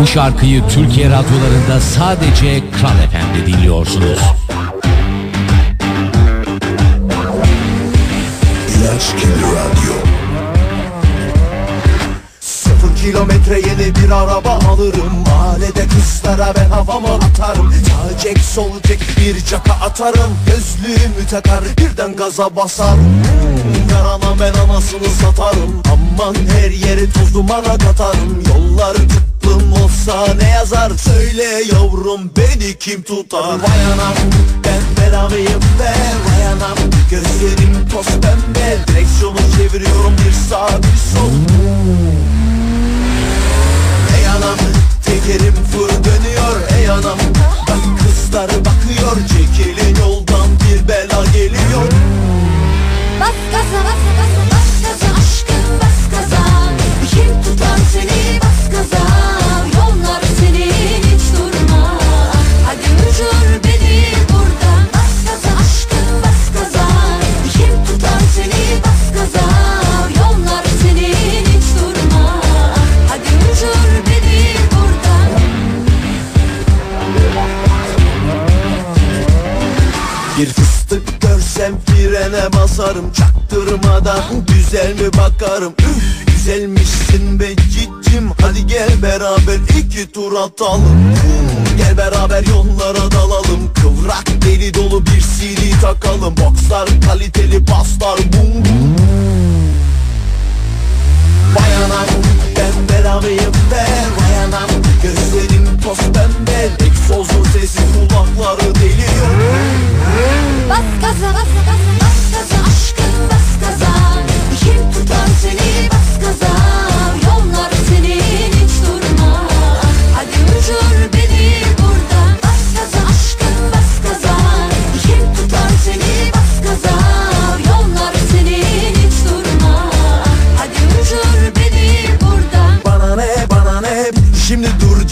Bu şarkıyı Türkiye radyolarında sadece Kral FM'de dinliyorsunuz. İlaç gibi radyo. Sıfır kilometre yeni bir araba alırım. Mahallede kızlara ben havamı atarım. Sağ cek sol cek bir caka atarım. Gözlüğümü takar birden gaza basarım. Ver ana ben anasını satarım. Aman her yeri toz dumana katarım. Yollar tıklım olsa ne yazar? Söyle yavrum beni kim tutar? Vay anam ben belamıyım be. Vay anam gözlerim toz pembe. Direksiyonu çeviriyorum bir sağ bir sol Bir fıstık görsem frene basarım Çaktırmadan güzel mi bakarım? Üf güzelmişsin be cicim Hadi gel beraber iki tur atalım. Gel beraber yollara dalalım Kıvrak deli dolu bir CD takalım. Boxlar kaliteli paslar bum bum. Vay anam ben belamıyım be Vay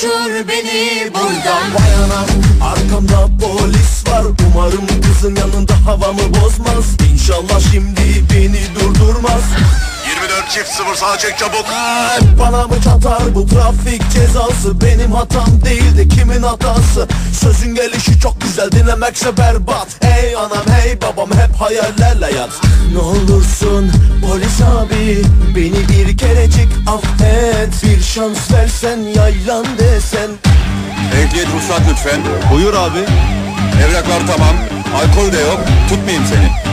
Uçur beni buradan. Vay anam arkamda polis var. Umarım kızın yanında havamı bozmaz. İnşallah şimdi beni durdurmaz. 24 çift sıfır sağa çek çabuk. Ay, Bana mı çatar bu trafik cezası Benim hatam değil de kimin hatası Sözün gelişi çok güzel dinlemekse berbat Hey anam hey babam hep hayallerle yat Ne olursun polis abi Beni bir kerecik affet Bir şans versen yaylan desen Ehliyet ruhsat lütfen. Buyur abi. Evraklar tamam. Alkol de yok. Tutmayayım seni.